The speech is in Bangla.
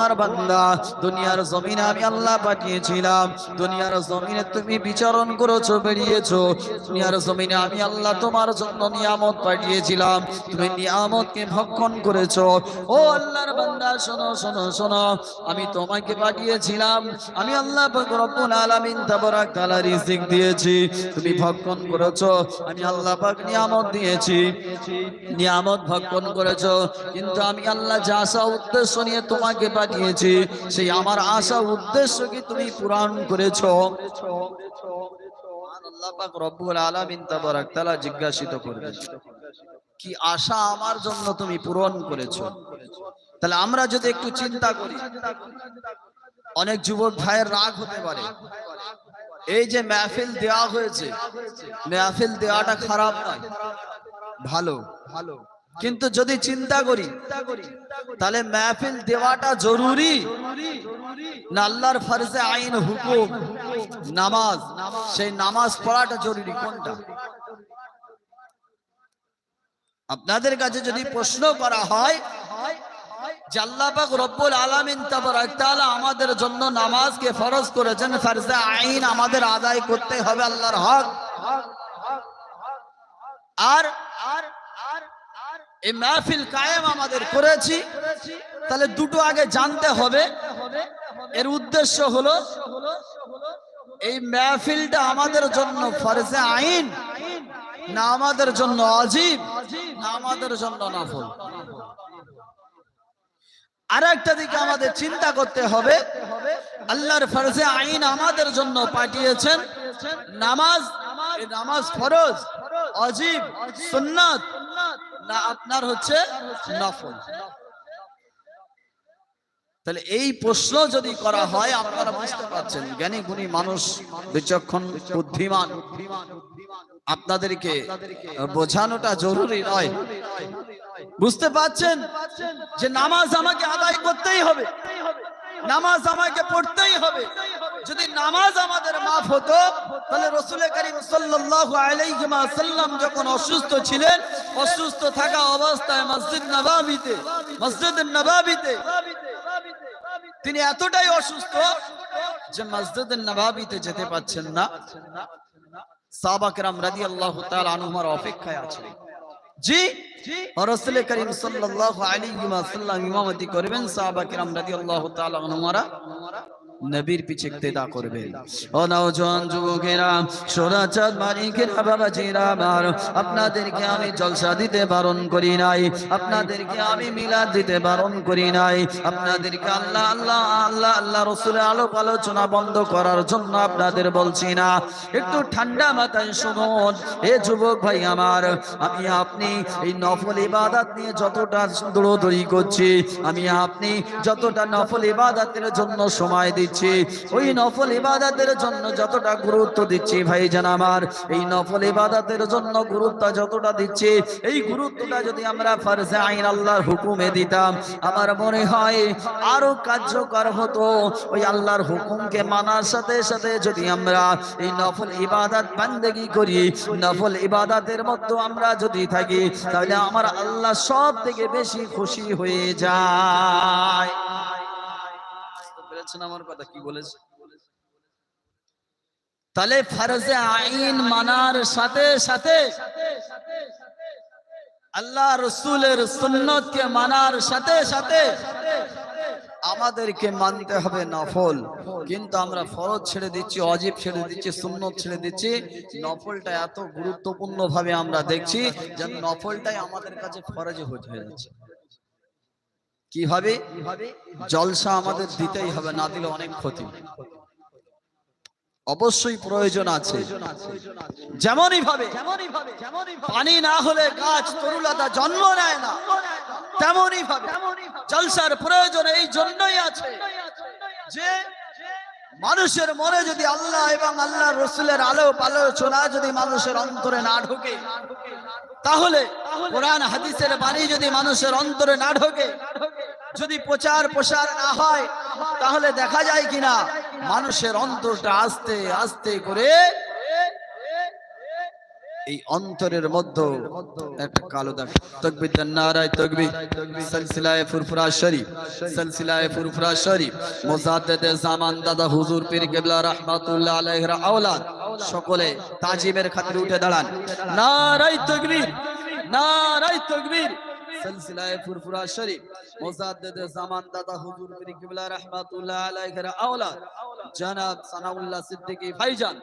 আমার বান্দা, দুনিয়ার জমিনে আমি আল্লাহ পাঠিয়েছিলাম। দুনিয়ার জমিনে তুমি বিচরণ করেছ, বেরিয়েছো। দুনিয়ার জমিনে আমি আল্লাহ তোমার জন্য নিয়ামত পাঠিয়েছিলাম। তুমি নিয়ামতকে ভক্ষণ করেছ। ও আল্লাহর বান্দা, শোনো শোনো শোনো। আমি তোমাকে পাঠিয়েছিলাম। আমি আল্লাহ রব্বুল আলামিন তাবারাক তাআলা রিজিক দিয়েছি। তুমি ভক্ষণ করেছ। আমি আল্লাহ পাক নিয়ামত দিয়েছি। নিয়ামত ভক্ষণ করেছ। কিন্তু আমি আল্লাহ যা আশা উদ্দেশ্য নিয়ে তোমাকে পাঠিয়েছি সেই আমার আশা, উদ্দেশ্য কি তুমি পূরণ করেছ? তাহলে আমরা যদি একটু চিন্তা করি, অনেক যুবক ভাইয়ের রাগ হতে পারে। এই যে মেহফিল দেওয়া হয়েছে, মেহফিল দেওয়াটা খারাপ নয় ভালো ভালো। কিন্তু যদি চিন্তা করি, তাহলে মেহফিল দেওয়াটা জরুরি না আল্লাহর ফরজে আইন, হুকুম, নামাজ? সেই নামাজ পড়াটা জরুরি, কোনটা? আপনাদের কাছে যদি প্রশ্ন করা হয় যে আল্লাহ পাক রব্বুল আলামিন আমাদের জন্য নামাজকে ফরজ করেছেন, ফরজে আইন আমাদের আদায় করতে হবে আল্লাহর হক। আর আর এই মাহফিল কায়েম আমাদের করেছি। তাহলে দুটো আগে জানতে হবে। এর উদ্দেশ্য হলো এই মাহফিলটা আমাদের জন্য ফরজে আইন না আমাদের জন্য অজীব না আমাদের জন্য নফল। আর একটা দিকে আমাদের চিন্তা করতে হবে আল্লাহর ফরজে আইন আমাদের জন্য পাঠিয়েছেন। নামাজ নামাজ ফরজ অজীব সুন্নাত না আপনার হচ্ছে নফল। তাহলে এই প্রশ্ন যদি করা হয়, আপনারা বুঝতে পারছেন, জ্ঞানী, গুণী মানুষ, বিচক্ষণ, বুদ্ধিমান, আপনাদেরকে বোঝানোটা জরুরি নয়। বুঝতে পারছেন যে নামাজ আমাকে আদায় করতেই হবে। নামাজ আমাকে পড়তেই হবে। যদি নামাজ আমাদের মাফ হতো, তাহলে রসুল করিম সাল্লাল্লাহু আলাইহি সাল্লাম যখন অসুস্থ ছিলেন, অসুস্থ থাকা অবস্থায় মসজিদ নবাবিতে মসজিদ নবাবিতে, তিনি এতটাই অসুস্থ যে মসজিদ নবাবিতে যেতে পাচ্ছেন না। সাহাবাকরাম রাদিয়াল্লাহু তাআলা আনহুমার অপেক্ষায় আছেন। জি, রসুল করিম সাল্লাল্লাহু আলাইহি ওয়াসাল্লাম ইমামতি করবেন সাহাবাকরাম রাদিয়াল্লাহু তাআলা আনহুমারা। নবীর পিছে ইক্তেদা করবে। ও নওজোয়ান যুবকেরা সোরাচাঁদ মালিকেরা বাবাজিরা আমার, আপনাদেরকে আমি জলসা দিতে বারণ করি নাই, আপনাদেরকে আমি মিলাদ দিতে বারণ করি নাই, আপনাদেরকে আল্লাহ আল্লাহ আল্লাহ আল্লাহ রসুলের আলোক আলোচনা বন্ধ করার জন্য আপনাদের বলছি না। একটু ঠান্ডা মাথায় শুনুন, এ যুবক ভাই আমার, আমি আপনি এই নফল ইবাদত নিয়ে যতটা দৌড়দৌড়ি করছি, আমি আপনি যতটা নফল ইবাদতের জন্য সময় দিচ্ছি ওই নফল ইবাদতের জন্য যতটা গুরুত্ব দিচ্ছি ভাই জান আমার, এই নফল ইবাদতের জন্য গুরুত্ব যতটা দিচ্ছি, এই গুরুত্বটা যদি আমরা ফরজে আইন আল্লাহর হুকুমে দিতাম, আমার মনে হয় আরও কার্যকর হতো। ওই আল্লাহর হুকুমকে মানার সাথে সাথে যদি আমরা এই নফল ইবাদত বান্দেগি করি, নফল ইবাদতের মধ্যে আমরা যদি থাকি, তাহলে আমার আল্লাহ সব থেকে বেশি খুশি হয়ে যায়। পেরেছেন আমার কথা, কি বলেছে? তাহলে ফরজে আইন মানার সাথে সাথে আল্লাহ রসুলের সুন্নতকে মানার সাথে সাথে আমাদেরকে মানতে হবে নফল। কিন্তু আমরা ফরজ ছেড়ে দিচ্ছি, অজীব ছেড়ে দিচ্ছি, সুন্নত ছেড়ে দিচ্ছি। নফলটা এত গুরুত্বপূর্ণ ভাবে আমরা দেখছি যেন নফলটাই আমাদের কাছে ফরজে হয়ে যাচ্ছে। কীভাবে? জলসা আমাদের দিতেই হবে, না দিলে অনেক ক্ষতি। অবশ্যই প্রয়োজন আছে। যেমনই ভাবে, পানি না হলে গাছ তরুলতা জন্ম নেয় না। তেমনই ভাবে, জলসার প্রয়োজন এই জন্যই আছে যে মানুষের মনে যদি আল্লাহ এবং আল্লাহ রসুলের আলো আলোচনা যদি মানুষের অন্তরে না ঢোকে, তাহলে কোরআন হাদিসের বাণী যদি মানুষের অন্তরে না ঢোকে যদি প্রচার প্রসার না হয়, তাহলে দেখা যায় কিনা? মানুষের অন্তরটা আস্তে আস্তে করে এই অন্তরের মধ্যে একটা কালো দাগ। তকবির নারায় তকবির। সিলসিলায়ে ফুরফুরা শরীফ, সিলসিলায়ে ফুরফুরা শরীফ। মুজাদ্দেদ জামান দাদা হুজুর পীর কিবলা রাহমাতুল্লাহ আলাইহির আওলাদ। সকলে তাজিমের খাতিরে উঠে দাঁড়ান। নারায় তকবির নারায় তকবির। সিলসিলায়ে ফুরফুরা শরীফ। মুজাদ্দেদ জামান দাদা হুজুর পীর কিবলা রাহমাতুল্লাহ আলাইহির আওলাদ। জনাব সানাউল্লাহ সিদ্দিকী ভাইজান।